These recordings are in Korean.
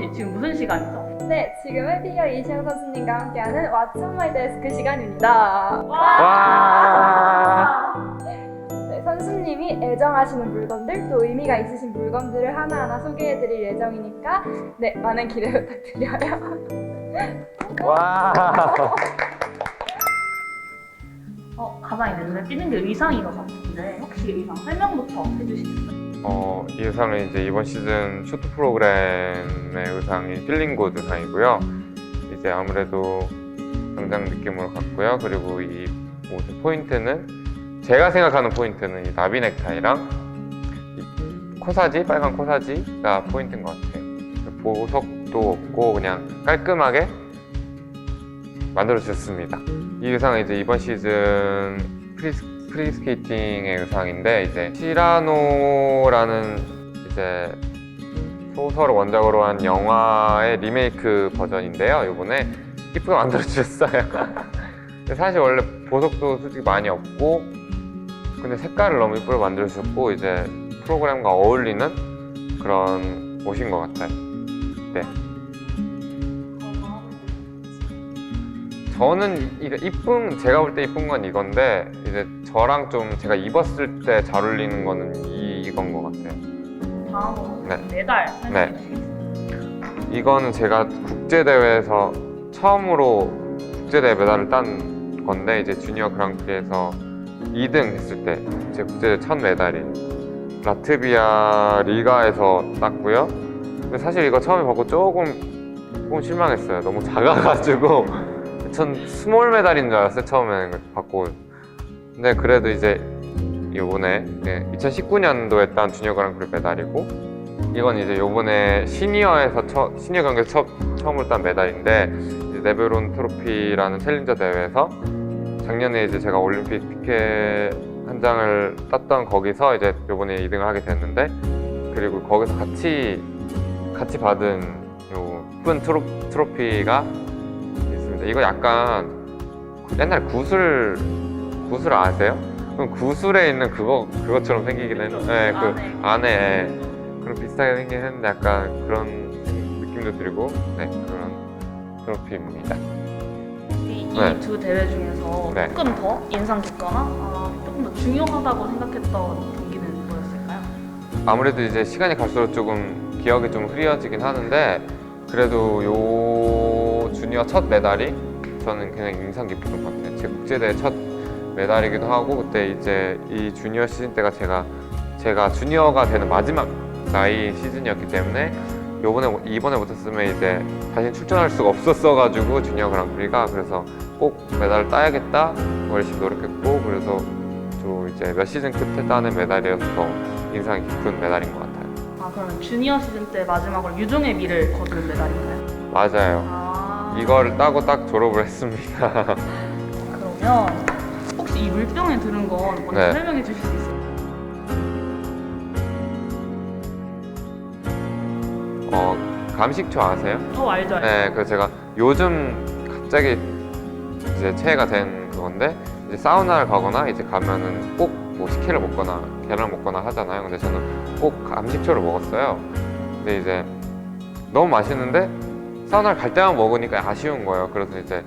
혹시 지금 무슨 시간이죠? 네, 지금은 피겨 이시영 선수님과 함께하는 왓츠 마이 데스크 시간입니다. 와. 네, 선수님이 애정하시는 물건들 또 의미가 있으신 물건들을 하나하나 소개해드릴 예정이니까 네, 많은 기대 부탁드려요. 와. 어, 이제 눈에 띄는 게 의상인 것 같은데 혹시 의상 설명부터 해주시겠어요? 어, 이 의상은 이제 이번 시즌 쇼트 프로그램의 의상이 필링굿 의상이고요. 이제 아무래도 당장 느낌으로 갔고요. 그리고 이 옷의 포인트는 제가 생각하는 포인트는 이 나비 넥타이랑 이 코사지 빨간 코사지가 포인트인 것 같아요. 보석도 없고 그냥 깔끔하게 만들어 주셨습니다. 이 의상은 이제 이번 시즌 프리, 프리스케이팅의 의상인데 이제 시라노라는 이제 소설을 원작으로 한 영화의 리메이크 버전인데요. 이번에 이쁘게 만들어 주셨어요. 사실 원래 보석도 솔직히 많이 없고 근데 색깔을 너무 이쁘게 만들어 주셨고 이제 프로그램과 어울리는 그런 옷인 것 같아요. 저는 이게 이쁜 제가 볼 때 이쁜 건 이건데 이제 저랑 좀 제가 입었을 때 잘 어울리는 거는 이, 이건 것 같아요. 다음으로 네. 메달 설명해 주시겠어요? 이거는 제가 국제 대회에서 처음으로 국제 대회 메달을 딴 건데 이제 주니어 그랑프리에서 2등 했을 때 제 국제 첫 메달이 라트비아 리가에서 땄고요. 근데 사실 이거 처음에 받고 조금 조금 실망했어요. 너무 작아가지고 전 스몰 메달인 줄 알았어요. 처음에 받고 근데 그래도 이제 요번에 2019년도에 딴 주니어 그랑프리 메달이고 이건 이제 요번에 시니어에서 처, 시니어 경기에서 처, 처음으로 딴 메달인데 네베론 트로피라는 챌린저 대회에서 작년에 이제 제가 올림픽 피켓 한 장을 땄던 거기서 이제 요번에 2등을 하게 됐는데 그리고 거기서 같이 같이 받은 요 푸른 트로, 트로피가 있습니다. 이거 약간 옛날 구슬 구슬 아세요? 그럼 구슬에 있는 그거 그것처럼 생기긴 했는데 네, 그 안에. 안에 그런 비슷하게 생긴 했는데 약간 그런 느낌도 들고 네 그런 트로피입니다. 이 네. 두 대회 중에서 네. 조금 더 인상 깊거나 아, 조금 더 중요하다고 생각했던 경기는 뭐였을까요? 아무래도 이제 시간이 갈수록 조금 기억이 좀 흐려지긴 하는데 그래도 요 주니어 첫 메달이 저는 그냥 인상 깊었던 것 같아요. 제 국제대회 첫 메달이기도 하고 그때 이제 이 주니어 시즌 때가 제가 제가 주니어가 되는 마지막 나이 시즌이었기 때문에 요번에 이번에 못했으면 이제 다시 출전할 수가 없었어 가지고 주니어 그랑프리가 그래서 꼭 메달을 따야겠다 열심히 노력했고 그래서 저 이제 몇 시즌 끝에 따는 메달이어서 더 인상이 깊은 메달인 것 같아요. 아 그러면 주니어 시즌 때 마지막으로 유종의 미를 거둔 메달인가요? 맞아요. 아 이거를 따고 딱 졸업을 했습니다. 그러면 이 물병에 들은 건 먼저 네. 설명해 주실 수 있어요? 어, 감식초 아세요? 저 알죠? 알죠? 네, 그 제가 요즘 갑자기 이제 체해가 된 그건데 이제 사우나를 가거나 이제 가면은 꼭 뭐 식혜를 먹거나 계란을 먹거나 하잖아요. 근데 저는 꼭 감식초를 먹었어요. 근데 이제 너무 맛있는데 사우나를 갈 때만 먹으니까 아쉬운 거예요. 그래서 이제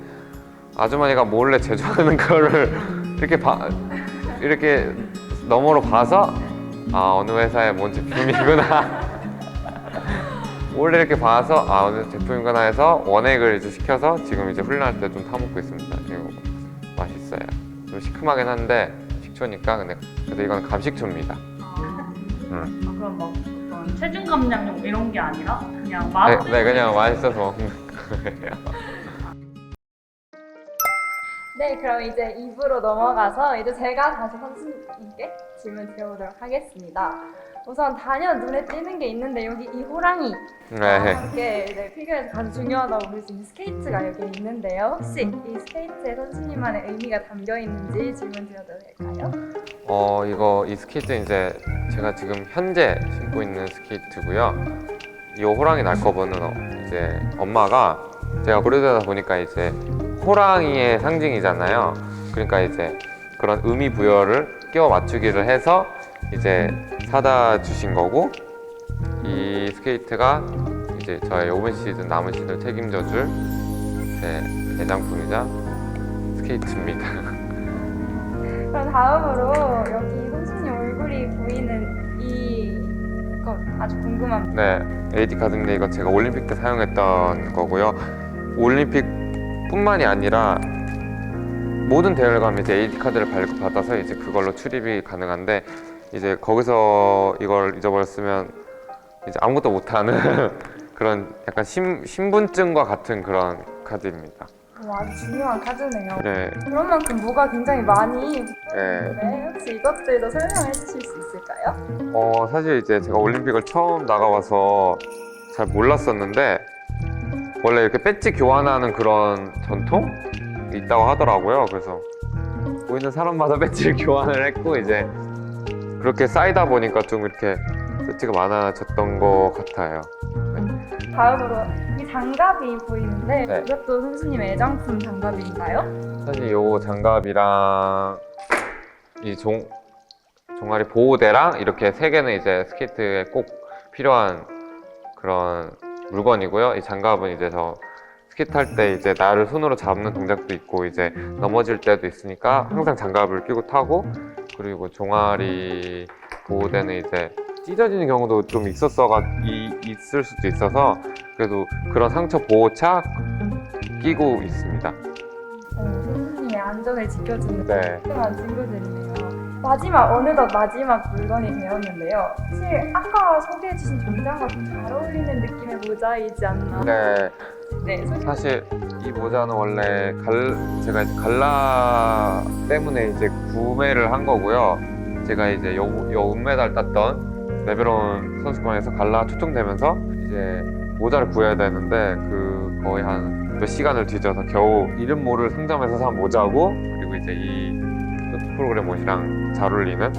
아주머니가 몰래 제조하는 거를 이렇게 봐 이렇게 너머로 봐서 아 어느 회사의 뭔 제품이구나 몰래 이렇게 봐서 아 어느 제품이구나 해서 원액을 이제 시켜서 지금 이제 훈련할 때 좀 타먹고 있습니다. 이거 맛있어요. 좀 시큼하긴 한데 식초니까 근데 그래도 이건 감식초입니다. 아, 음. 아, 그럼 막 어떤 체중 감량용 이런 게 아니라 그냥 네, 맛네 그냥 맛있어서 먹는 거예요. 네, 그럼 이제 2부로 넘어가서 이제 제가 다시 선수님께 질문 드려보도록 하겠습니다. 우선 단연 눈에 띄는 게 있는데 여기 이 호랑이 네. 함께 네, 피겨에서 가장 중요하다고 볼 수 있는 스케이트가 여기 있는데요. 혹시 이 스케이트에 선수님만의 의미가 담겨 있는지 질문 드려도 될까요? 어 이거 이 스케이트 이제 제가 지금 현재 신고 있는 스케이트고요. 이 호랑이 날커버는 어, 이제 엄마가 제가 고려되다 보니까 이제 호랑이의 상징이잖아요. 그러니까 이제 그런 의미 부여를 끼워 맞추기를 해서 이제 사다 주신 거고 이 스케이트가 이제 저의 오pen 시즌 남은 시즌을 책임져 줄 제 대장품이자 스케이트입니다. 그럼 다음으로 여기 선수님 얼굴이 보이는 이것 아주 궁금합니다. 네, AD 카드인데 이거 제가 올림픽 때 사용했던 거고요. 올림픽 뿐만이 아니라 모든 대회를 가면 이제 AD 카드를 발급받아서 이제 그걸로 출입이 가능한데 이제 거기서 이걸 잊어버렸으면 이제 아무것도 못하는 그런 약간 신, 신분증과 같은 그런 카드입니다. 와, 아주 중요한 카드네요. 네, 그런 만큼 뭐가 굉장히 많이 네. 네, 혹시 이것들도 설명해 주실 수 있을까요? 어, 사실 이제 제가 올림픽을 처음 나가봐서 잘 몰랐었는데 원래 이렇게 배지 교환하는 그런 전통이 있다고 하더라고요. 그래서 보이는 사람마다 배지를 교환을 했고 이제 그렇게 쌓이다 보니까 좀 이렇게 배지가 많아졌던 것 같아요. 다음으로 이 장갑이 보이는데 네. 이것도 선수님의 애장품 장갑인가요? 사실 요 장갑이랑 이 종, 종아리 보호대랑 이렇게 세 개는 이제 스케이트에 꼭 필요한 그런 물건이고요. 이 장갑은 이제 저 스케이트 할때 이제 나를 손으로 잡는 동작도 있고 이제 넘어질 때도 있으니까 항상 장갑을 끼고 타고 그리고 종아리 보호대는 이제 찢어지는 경우도 좀 있었어가 이, 있을 수도 있어서 그래도 그런 상처 보호차 끼고 있습니다. 어, 선수님의 안전을 지켜주는 네. 친구들이네요. 마지막 어느덧 마지막 물건이 되었는데요. 사실 아까 소개해주신 정장과 좀잘 어울리는 느낌의 모자이지 않나? 네. 네, 소개 사실 이 모자는 원래 갈 제가 이제 갈라 때문에 이제 구매를 한 거고요. 제가 이제 요, 요 은메달 땄던 레베론 선수권에서 갈라 초청되면서 이제 모자를 구해야 되는데 그 거의 한 몇 시간을 뒤져서 겨우 이름 모를 상점에서 산 모자고 그리고 이제 이 프로그램 옷이랑 잘 어울리는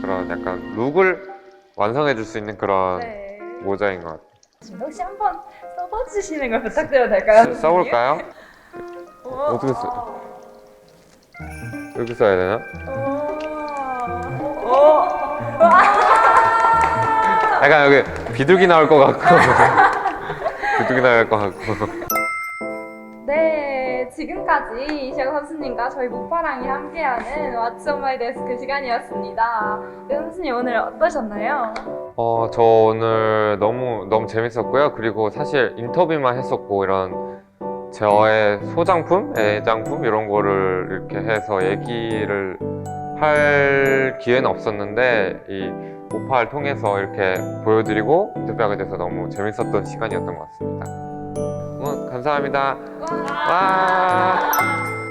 그런 약간 룩을 완성해 줄 수 있는 그런 네. 모자인 것 같아요. 혹시 한번 써봐주시는 걸 부탁드려도 될까요? 써볼까요? 오. 어떻게 써? 이렇게 써야 되나? 오. 오. 약간 여기 비둘기 나올 것 같고 비둘기 나올 것 같고 네, 지금까지 이시영 선수님과 저희 목파랑이 함께하는 왓츠 온 마이 데스크 시간이었습니다. 네, 선수님 오늘 어떠셨나요? 어, 저 오늘 너무 너무 재밌었고요 그리고 사실 인터뷰만 했었고 이런 저의 소장품, 애장품 이런 거를 이렇게 해서 얘기를 할 기회는 없었는데 이 모파를 통해서 이렇게 보여드리고 인터뷰하게 돼서 너무 재밌었던 시간이었던 것 같습니다. 어, 감사합니다. 와. 와.